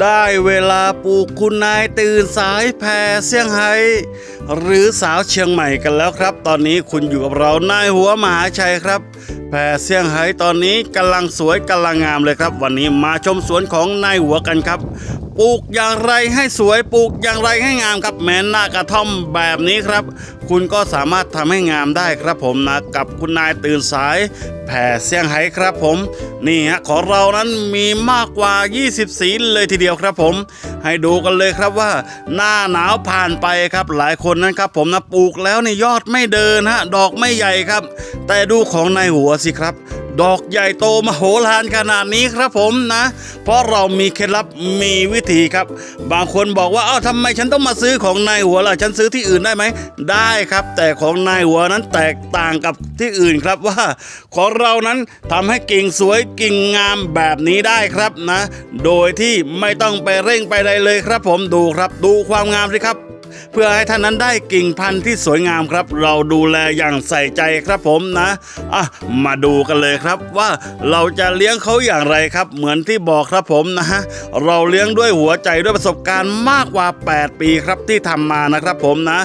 ได้เวลาปลูกคุณนายตื่นสายแพรเซี่ยงไฮ้หรือสาวเชียงใหม่กันแล้วครับ ตอนนี้คุณอยู่กับเรานายหัวมหาชัยครับแพรเซี่ยงไฮ้ตอนนี้กำลังสวยกำลังงามเลยครับ วันนี้มาชมสวนของนายหัวกันครับ ปลูกอย่างไรให้สวยปลูกอย่างไรให้งามครับแม้หน้ากระท่อมแบบนี้ครับ คุณก็สามารถทำให้งามได้ครับผมนะกับคุณนายตื่นสาย แผ่เซี่ยงไฮ้ครับผม นี่ฮะของเรานั้นมีมากกว่า 20 สีเลยทีเดียวครับผม ให้ดูกันเลยครับว่า หน้าหนาวผ่านไปครับ หลายคนนั้นครับผมนะปลูกแล้วนี่ยอดไม่เดินฮะดอกไม่ใหญ่ครับ แต่ดูของนายหัวสิครับ ดอกใหญ่โตมโหฬารขนาดนี้ครับผมนะ เพราะเรามีเคล็ดลับมีวิธีครับ บางคนบอกว่าเอ้าทำไมฉันต้องมาซื้อของนายหัวล่ะฉันซื้อที่อื่นได้ไหม ได้ครับ แต่ของนายหัวนั้นแตกต่างกับที่อื่นครับว่า ของเรานั้นทำให้กิ่งสวยกิ่งงามแบบนี้ได้ครับนะ โดยที่ไม่ต้องไปเร่งไปใดเลยครับ ผมดูครับ ดูความงามสิครับ เพื่อให้ท่านนั้นได้กิ่งพันธุ์ที่สวยงามครับ เราดูแลอย่างใส่ใจครับผมนะอะมาดูกันเลยครับว่าเราจะเลี้ยงเขาอย่างไรครับ เหมือนที่บอกครับผมนะฮะเราเลี้ยงด้วยหัวใจด้วยประสบการณ์มากกว่า 8 ปีครับที่ทำมานะครับผมนะ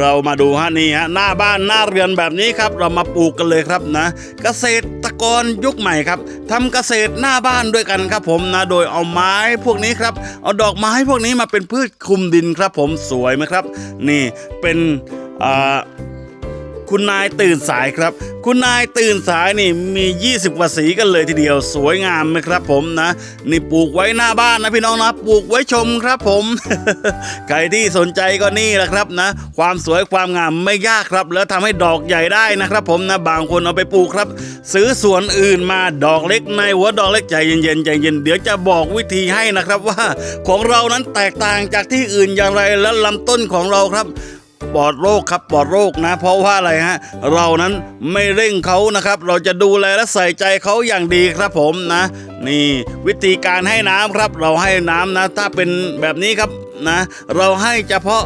เรามาดูฮะนี่ฮะหน้าบ้านหน้าเรือนแบบนี้ครับ เรามาปลูกกันเลยครับนะ เกษตรกรยุคใหม่ครับทำเกษตรหน้าบ้านด้วยกันครับผมนะ โดยเอาไม้พวกนี้ครับ เอาดอกไม้พวกนี้มาเป็นพืชคลุมดินครับผมสวยไหมครับ นี่เป็นอ่า คุณนายตื่นสายครับ คุณนายตื่นสายนี่มี 20กว่าสีกันเลยทีเดียวสวยงามไหมครับ ผมนะนี่ปลูกไว้หน้าบ้านนะพี่น้องนะปลูกไว้ชมครับผม ใครที่สนใจก็นี่แหละครับนะ ความสวยความงามไม่ยากครับ แล้วทำให้ดอกใหญ่ได้นะครับ ผมนะบางคนเอาไปปลูกครับ ซื้อสวนอื่นมาดอกเล็กในหัวดอกเล็กใจเย็นๆใจเย็นเดี๋ยวจะบอกวิธีให้นะครับว่า ของเรานั้นแตกต่างจากที่อื่นอย่างไรและลำต้นของเราครับ ปลอดโรคครับปลอดโรคนะ เพราะว่าอะไรฮะ เรานั้นไม่เร่งเขานะครับ เราจะดูแลและใส่ใจเขาอย่างดีครับผมนะ นี่วิธีการให้น้ำครับ เราให้น้ำนะ ถ้าเป็นแบบนี้ครับนะ เราให้เฉพาะ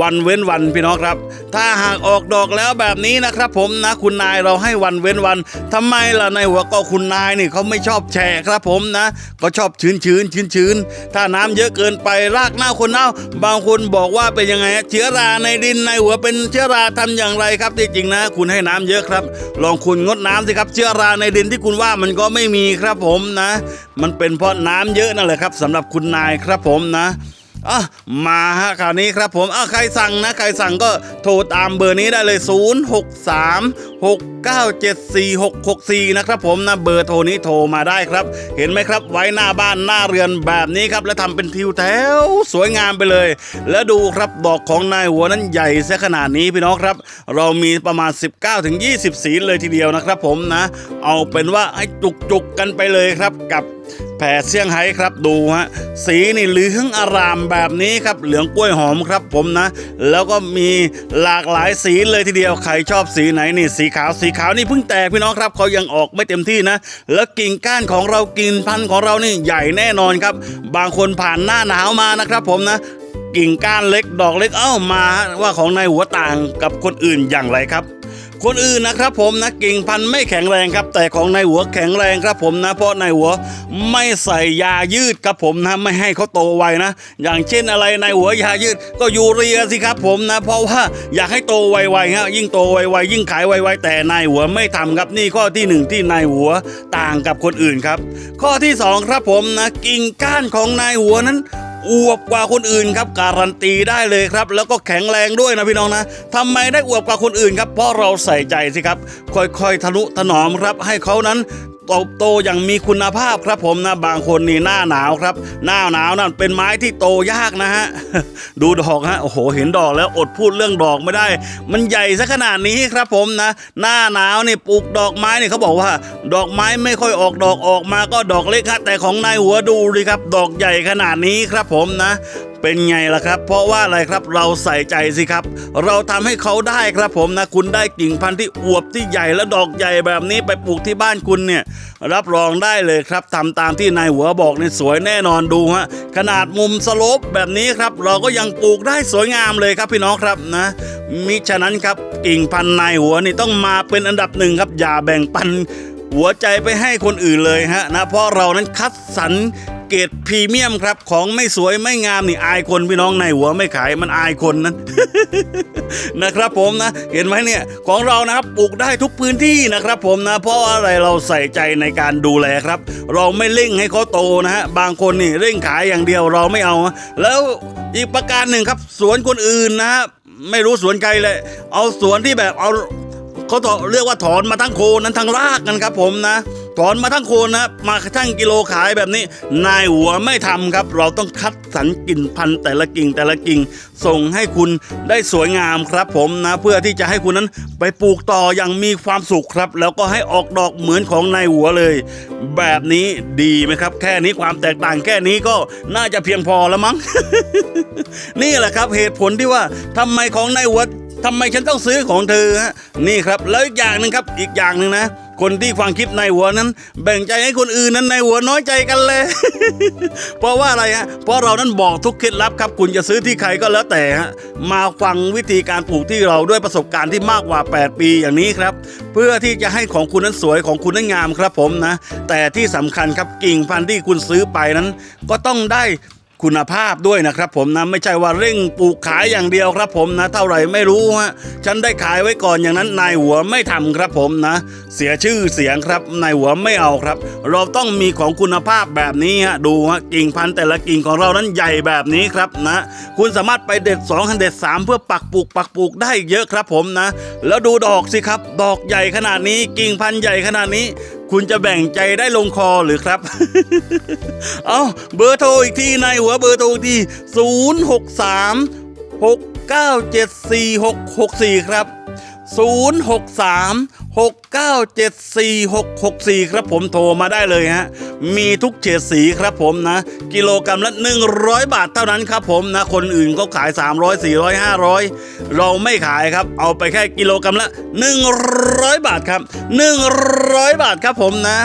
วันเว้นวันพี่น้องครับ ถ้าหากออกดอกแล้วแบบนี้นะครับผมนะคุณนายเราให้วันเว้นวันทำไมล่ะในหัวก็คุณนายนี่เขาไม่ชอบแฉะครับผมนะ ก็ชอบชื้นชื้นชื้นชื้นถ้าน้ำเยอะเกินไปรากเน่าคนเน่า บางคนบอกว่าเป็นยังไงเชื้อราในดินในหัวเป็นเชื้อราทำอย่างไรครับที่จริงนะ คุณให้น้ำเยอะครับ ลองคุณงดน้ำสิครับเชื้อราในดินที่คุณว่ามันก็ไม่มีครับผมนะ มันเป็นเพราะน้ำเยอะนั่นแหละครับสำหรับคุณนายครับผมนะ อะมาฮะคราวนี้ครับผมอะใครสั่งนะ ใครสั่งก็โทรตามเบอร์นี้ได้เลย 0 6 3 6 9 7 4 6 6 4 นะครับผมนะเบอร์โทรนี้โทรมาได้ครับ เห็นไหมครับไว้หน้าบ้านหน้าเรือนแบบนี้ครับ แล้วทำเป็นทิวแถวสวยงามไปเลย แล้วดูครับดอกของนายหัวนั้นใหญ่ซะขนาดนี้พี่น้องครับ เรามีประมาณ 19ถึงสีเลยทีเดียวนะครับผมนะ เอาเป็นว่าให้จุกๆกันไปเลยครับกับ แผ่เซี่ยงไฮ้ครับดูฮะสีนี่เหลืองอารามแบบนี้ครับเหลืองกล้วยหอมครับผมนะ แล้วก็มีหลากหลายสีเลยทีเดียวใครชอบสีไหนนี่สีขาวสีขาวนี่เพิ่งแตกพี่น้องครับเขายังออกไม่เต็มที่นะ แล้วกิ่งก้านของเรากิ่งพันธุ์ของเรานี่ใหญ่แน่นอนครับ บางคนผ่านหน้าหนาวมานะครับ ผมนะกิ่งก้านเล็กดอกเล็กเอ้ามาว่าของนายหัวต่างกับคนอื่นอย่างไรครับ คนอื่นนะครับผมนะกิ่งพันธุ์ไม่แข็งแรงครับ แต่ของนายหัวแข็งแรงครับผมนะ เพราะนายหัวไม่ใส่ยายืดครับผมนะไม่ให้เขาโตไวนะ อย่างเช่นอะไรนายหัวยายืดก็ยูเรียสิครับผมนะ เพราะว่าอยากให้โตไวๆฮะยิ่งโตไวๆยิ่งขายไวๆแต่นายหัวไม่ทำครับนี่ข้อที่หนึ่งที่นายหัวต่างกับคนอื่นครับ ข้อที่สองครับผมนะกิ่งก้านของนายหัวนั้น อวบกว่าคนอื่นครับการันตีได้เลยครับ แล้วก็แข็งแรงด้วยนะพี่น้องนะทำไมได้อวบกว่าคนอื่นครับเพราะเราใส่ใจสิครับ ค่อยๆทะนุถนอมครับให้เขานั้น โตโตอย่างมีคุณภาพครับผมนะบางคนนี่หน้าหนาวครับ หน้าหนาวนั่นเป็นไม้ที่โตยากนะฮะดูดอกฮะโอ้โห เห็นดอกแล้วอดพูดเรื่องดอกไม่ได้ มันใหญ่ซะขนาดนี้ครับผมนะ หน้าหนาวนี่ปลูกดอกไม้นี่เขาบอกว่า ดอกไม้ไม่ค่อยออกดอกออกมาก็ดอกเล็กฮะแต่ของนายหัวดูดิครับ ดอกใหญ่ขนาดนี้ครับผมนะ เป็นไงล่ะครับ เพราะว่าอะไรครับเราใส่ใจสิครับ เราทำให้เขาได้ครับผมนะคุณได้กิ่งพันธุ์ที่อวบที่ใหญ่และดอกใหญ่แบบนี้ไปปลูกที่บ้านคุณเนี่ยรับรองได้เลยครับทำตามที่นายหัวบอกนี่สวยแน่นอนดูฮะขนาดมุมสลปแบบนี้ครับ เราก็ยังปลูกได้สวยงามเลยครับพี่น้องครับนะมิฉะนั้นครับกิ่งพันธุ์นายหัวนี่ต้องมาเป็นอันดับหนึ่งครับอย่าแบ่งปันหัวใจไปให้คนอื่นเลยฮะนะเพราะเรานั้นคัดสรร เกรดพรีเมียมครับ ของไม่สวยไม่งามนี่อายคนพี่น้องในหัวไม่ขายมันอายคนนั้น นะครับผมนะ เห็นไหมเนี่ยของเรานะครับปลูกได้ทุกพื้นที่นะครับผมนะ เพราะอะไรเราใส่ใจในการดูแลครับ เราไม่เร่งให้เขาโตนะฮะบางคนนี่เร่งขายอย่างเดียวเราไม่เอา แล้วอีกประการหนึ่งครับ สวนคนอื่นนะฮะไม่รู้สวนใครเลย เอาสวนที่แบบเอา เขาต่อเรียกว่าถอนมาทั้งโคนนั้นทั้งรากกันครับผมนะ ถอนมาทั้งโคนนะมาทั้งกิโลขายแบบนี้ นายหัวไม่ทำครับ เราต้องคัดสรรกิ่งพันธุ์แต่ละกิ่งแต่ละกิ่ง ส่งให้คุณได้สวยงามครับผมนะ เพื่อที่จะให้คุณนั้นไปปลูกต่ออย่างมีความสุขครับ แล้วก็ให้ออกดอกเหมือนของนายหัวเลย แบบนี้ดีไหมครับ แค่นี้ความแตกต่างแค่นี้ก็น่าจะเพียงพอแล้วมั้งนี่แหละครับเหตุผลที่ว่าทำไมของนายหัว ทำไมฉันต้องซื้อของเธอฮะนี่ครับแล้วอีกอย่างหนึ่งครับอีกอย่างหนึ่งนะ คนที่ฟังคลิปนหัวนั้น แบ่งใจให้คนอื่นนั้นในหัวน้อยใจกันเลย เพราะว่าอะไรฮะเพราะเรานั้นบอกทุกเคล็ดลับครับ คุณจะซื้อที่ใครก็แล้วแต่ฮะมาฟังวิธีการปลูกที่เราด้วยประสบการณ์ที่มากกว่า 8 ปีอย่างนี้ครับ เพื่อที่จะให้ของคุณนั้นสวยของคุณนั้นงามครับผมนะ แต่ที่สำคัญครับกิ่งพันธุ์ที่คุณซื้อไปนั้น ก็ต้องได้ คุณภาพด้วยนะครับผมนะไม่ใช่ว่าเร่งปลูกขายอย่างเดียวครับผมนะ เท่าไหร่ไม่รู้ฮะฉันได้ขายไว้ก่อนอย่างนั้นนายหัวไม่ทำครับผมนะ เสียชื่อเสียงครับนายหัวไม่เอาครับ เราต้องมีของคุณภาพแบบนี้ฮะดูฮะกิ่งพันธุ์แต่ละกิ่งของเรานั้นใหญ่แบบนี้ครับนะ คุณสามารถไปเด็ด2เด็ด3เพื่อปักปลูกปักปลูกได้เยอะครับผมนะ แล้วดูดอกสิครับ ดอกใหญ่ขนาดนี้กิ่งพันธุ์ใหญ่ขนาดนี้ คุณจะแบ่งใจได้ลงคอหรือครับ เอาเบอร์โทรอีกทีในหัวเบอร์โทรอีกที0 6 3 6 9 7 4 6 6 4 ครับ 0 6974664 ครับผมโทรมาได้เลยฮะ มีทุกเฉดสีครับผมนะ กิโลกรรัมละ 100 บาทเท่านั้นครับผมนะ คนอื่นก็ขาย 300 400 500 เราไม่ขายครับ เอาไปแค่กิโลกรรัมละ 100 บาทครับ 100 บาทครับผมนะ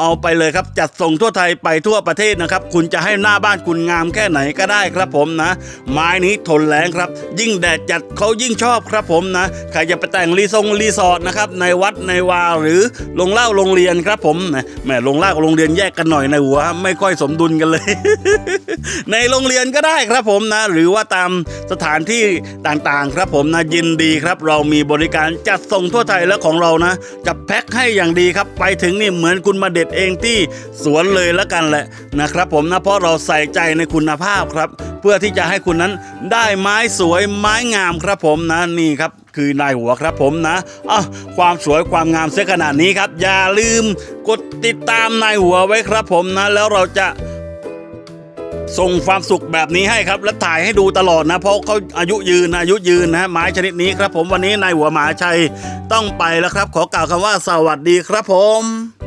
เอาไปเลยครับ จัดส่งทั่วไทยไปทั่วประเทศนะครับ คุณจะให้หน้าบ้านคุณงามแค่ไหนก็ได้ครับผมนะ ไม้นี้ทนแรงครับ ยิ่งแดดจัดเขายิ่งชอบครับผมนะใครจะไปแต่งรีทรงรีสอร์ทนะครับในวัดในวาหรือโรงเล่าโรงเรียนครับผมนะแหมโรงเล่ากับโรงเรียนแยกกันหน่อยในหัวไม่ค่อยสมดุลกันเลย ในโรงเรียนก็ได้ครับผมนะ หรือว่าตามสถานที่ต่างๆ ครับผมนะยินดีครับ เรามีบริการจัดส่งทั่วไทยและของเรานะจะแพ็คให้อย่างดีครับ ไปถึงนี่เหมือนคุณมาเด็ดเองที่สวนเลยแล้วกันแหละนะครับ ผมนะเพราะเราใส่ใจในคุณภาพครับ เพื่อที่จะให้คุณนั้นได้ไม้สวยไม้งามครับผมนะนี่ครับคือนายหัวครับผมนะอะความสวยความงามเสียขนาดนี้ครับ อย่าลืมกดติดตามนายหัวไว้ครับผมนะ แล้วเราจะส่งความสุขแบบนี้ให้ครับและถ่ายให้ดูตลอดนะ เพราะเขาอายุยืนอายุยืนนะไม้ชนิดนี้ครับ ผมวันนี้นายหัวหมาชัยต้องไปแล้วครับ ขอกล่าวคำว่าสวัสดีครับผม